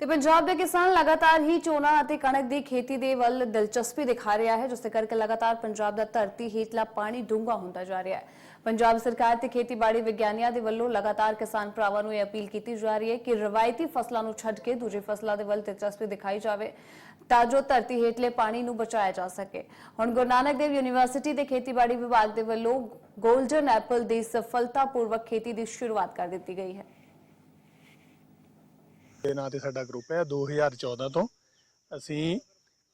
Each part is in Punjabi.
ਤੇ ਪੰਜਾਬ ਦੇ ਕਿਸਾਨ ਲਗਾਤਾਰ ਹੀ ਝੋਨਾ ਅਤੇ ਕਣਕ ਦੀ ਖੇਤੀ ਦੇ ਵੱਲ ਦਿਲਚਸਪੀ ਦਿਖਾ ਰਿਹਾ ਹੈ, ਜਿਸ ਦੇ ਕਰਕੇ ਲਗਾਤਾਰ ਪੰਜਾਬ ਦਾ ਧਰਤੀ ਹੇਠਲਾ ਪਾਣੀ ਡੂੰਘਾ ਹੁੰਦਾ ਜਾ ਰਿਹਾ ਹੈ। ਪੰਜਾਬ ਸਰਕਾਰ ਤੇ ਖੇਤੀਬਾੜੀ ਵਿਗਿਆਨੀਆਂ ਦੇ ਵੱਲੋਂ ਲਗਾਤਾਰ ਕਿਸਾਨ ਭਰਾਵਾਂ ਨੂੰ ਇਹ ਅਪੀਲ ਕੀਤੀ ਜਾ ਰਹੀ ਹੈ ਕਿ ਰਵਾਇਤੀ ਫਸਲਾਂ ਨੂੰ ਛੱਡ ਕੇ ਦੂਜੇ ਫਸਲਾਂ ਦੇ ਵੱਲ ਦਿਲਚਸਪੀ ਦਿਖਾਈ ਜਾਵੇ, ਤਾਂ ਜੋ ਧਰਤੀ ਹੇਠਲੇ ਪਾਣੀ ਨੂੰ ਬਚਾਇਆ ਜਾ ਸਕੇ। ਹੁਣ ਗੁਰੂ ਨਾਨਕ ਦੇਵ ਯੂਨੀਵਰਸਿਟੀ ਦੇ ਖੇਤੀਬਾੜੀ ਵਿਭਾਗ ਦੇ ਵੱਲੋਂ ਗੋਲਡਨ ਐਪਲ ਦੀ ਸਫਲਤਾਪੂਰਵਕ ਖੇਤੀ ਦੀ ਸ਼ੁਰੂਆਤ ਕਰ ਦਿੱਤੀ ਗਈ ਹੈ। ਦੇ ਨਾਂ ਤੇ ਸਾਡਾ ਗਰੁੱਪ ਹੈ 2014 ਤੋਂ। ਅਸੀਂ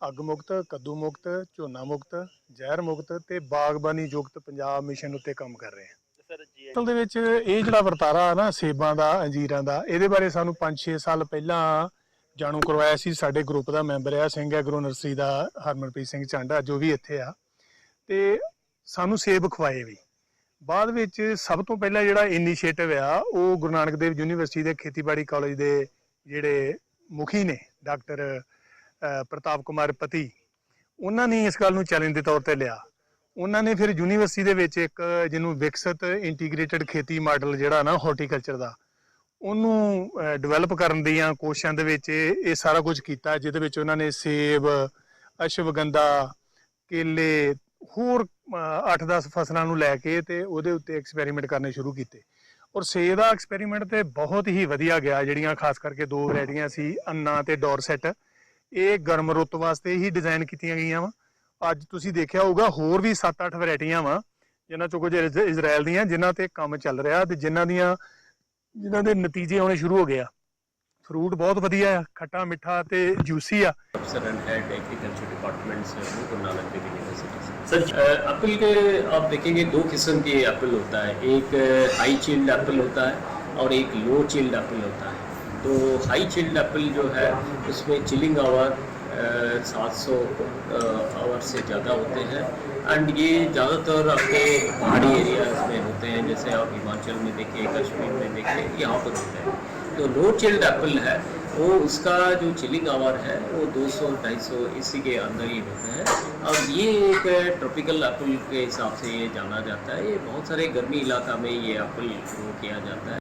ਅੱਗ ਮੁਕਤ ਕੱਦੂ ਮੁਕਤ ਝੋਨਾ ਮੁਕਤ ਜ਼ਹਿਰ ਮੁਕਤ ਤੇ ਬਾਗਬਾਨੀ ਯੁਕਤ ਪੰਜਾਬ ਮਿਸ਼ਨ ਉੱਤੇ ਕੰਮ ਕਰ ਰਹੇ ਹਾਂ। ਅਸਲ ਦੇ ਵਿੱਚ ਇਹ ਜਿਹੜਾ ਵਰਤਾਰਾ ਹੈ ਨਾ ਸੇਬਾਂ ਦਾ ਅੰਜੀਰਾਂ ਦਾ ਇਹਦੇ ਬਾਰੇ ਸਾਨੂੰ 5-6 ਸਾਲ ਪਹਿਲਾਂ ਜਾਣੂ ਕਰਵਾਇਆ ਸੀ। ਸਾਡੇ ਗਰੁੱਪ ਦਾ ਮੈਂਬਰ ਆ ਸਿੰਘ ਐਗਰੋ ਨਰਸਰੀ ਦਾ ਹਰਮਨਪ੍ਰੀਤ ਸਿੰਘ ਚਾਂਡਾ ਜੋ ਵੀ ਇੱਥੇ ਆ। ਤੇ ਸਾਨੂੰ ਸੇਬ ਖਵਾਏ ਵੀ। ਬਾਅਦ ਵਿੱਚ ਸਭ ਤੋਂ ਪਹਿਲਾਂ ਜਿਹੜਾ ਇਨੀਸ਼ੀਏਟਿਵ ਆ ਉਹ ਗੁਰੂ ਨਾਨਕ ਦੇਵ ਯੂਨੀਵਰਸਿਟੀ ਦੇ ਖੇਤੀਬਾੜੀ ਕਾਲਜ ਦੇ ਜਿਹੜੇ ਮੁਖੀ ਨੇ ਡਾਕਟਰ ਪ੍ਰਤਾਪ ਕੁਮਾਰ ਪਤੀ, ਉਹਨਾਂ ਨੇ ਇਸ ਗੱਲ ਨੂੰ ਚੈਲੰਜ ਦੇ ਤੌਰ ਤੇ ਲਿਆ। ਉਹਨਾਂ ਨੇ ਫਿਰ ਯੂਨੀਵਰਸਿਟੀ ਦੇ ਵਿੱਚ ਇੱਕ ਜਿਹਨੂੰ ਵਿਕਸਿਤ ਇੰਟੀਗ੍ਰੇਟਿਡ ਖੇਤੀ ਮਾਡਲ ਜਿਹੜਾ ਨਾ ਹਾਰਟੀਕਲਚਰ ਦਾ, ਉਹਨੂੰ ਡਿਵੈਲਪ ਕਰਨ ਦੀਆਂ ਕੋਸ਼ਿਸ਼ਾਂ ਦੇ ਵਿੱਚ ਇਹ ਇਹ ਸਾਰਾ ਕੁਝ ਕੀਤਾ, ਜਿਹਦੇ ਵਿੱਚ ਉਹਨਾਂ ਨੇ ਸੇਬ, ਅਸ਼ਵਗੰਧਾ, ਕੇਲੇ, ਹੋਰ 8-10 ਫਸਲਾਂ ਨੂੰ ਲੈ ਕੇ ਤੇ ਉਹਦੇ ਉੱਤੇ ਐਕਸਪੈਰੀਮੈਂਟ ਕਰਨੇ ਸ਼ੁਰੂ ਕੀਤੇ। ਔਰ ਸੇਬ ਦਾ ਐਕਸਪੈਰੀਮੈਂਟ ਤੇ ਬਹੁਤ ਹੀ ਵਧੀਆ ਗਿਆ, ਜਿਹੜੀਆਂ ਖਾਸ ਕਰਕੇ ਦੋ ਵੈਰਾਈਟੀਆਂ ਸੀ, ਅੰਨਾ ਤੇ ਡੋਰਸੈਟ। ਇਹ ਗਰਮ ਰੁੱਤ ਵਾਸਤੇ ਹੀ ਡਿਜ਼ਾਈਨ ਕੀਤੀਆਂ ਗਈਆਂ ਵਾ। ਅੱਜ ਤੁਸੀਂ ਦੇਖਿਆ ਹੋਊਗਾ, ਹੋਰ ਵੀ 7-8 ਵੈਰਾਈਟੀਆਂ ਵਾ, ਜਿਨ੍ਹਾਂ ਚੋਂ ਕੁਝ ਇਜ਼ਰਾਈਲ ਦੀਆਂ, ਜਿਨ੍ਹਾਂ ਤੇ ਕੰਮ ਚੱਲ ਰਿਹਾ ਤੇ ਜਿਨ੍ਹਾਂ ਦੀਆਂ, ਜਿਨ੍ਹਾਂ ਦੇ ਨਤੀਜੇ ਆਉਣੇ ਸ਼ੁਰੂ ਹੋ ਗਏ ਆ। ਫਰੂਟ ਬਹੁਤ ਵਧੀਆ ਆ ਖੱਟਾ ਮਿੱਠਾ ਤੇ ਜੂਸੀ ਆ अफसर एंड हेड एग्रीकल्चर डिपार्टमेंट से हूँ गुरु नानक देव यूनिवर्सिटी से सर एप्पल के आप देखेंगे दो किस्म के एप्पल होता है एक हाई चिल्ड एप्पल होता है और एक लो चिल्ड एप्पल होता है तो हाई चिल्ड एप्पल जो है उसमें चिलिंग आवर सात सौ आवर से ज़्यादा होते हैं एंड ये ज़्यादातर अपने पहाड़ी एरियाज में होते हैं जैसे आप हिमाचल में देखिए कश्मीर में देखिए यहाँ पर होते हैं तो लो चिल्ड एप्पल है, वो उसका जो चिलिंग आवर है, वो 200 250 इसी के अंदर ही होते हैं। और ये एक ट्रॉपिकल एप्पल के हिसाब से ये जाना जाता है। ये बहुत सारे गर्मी इलाका में ये एप्पल ग्रो किया जाता है।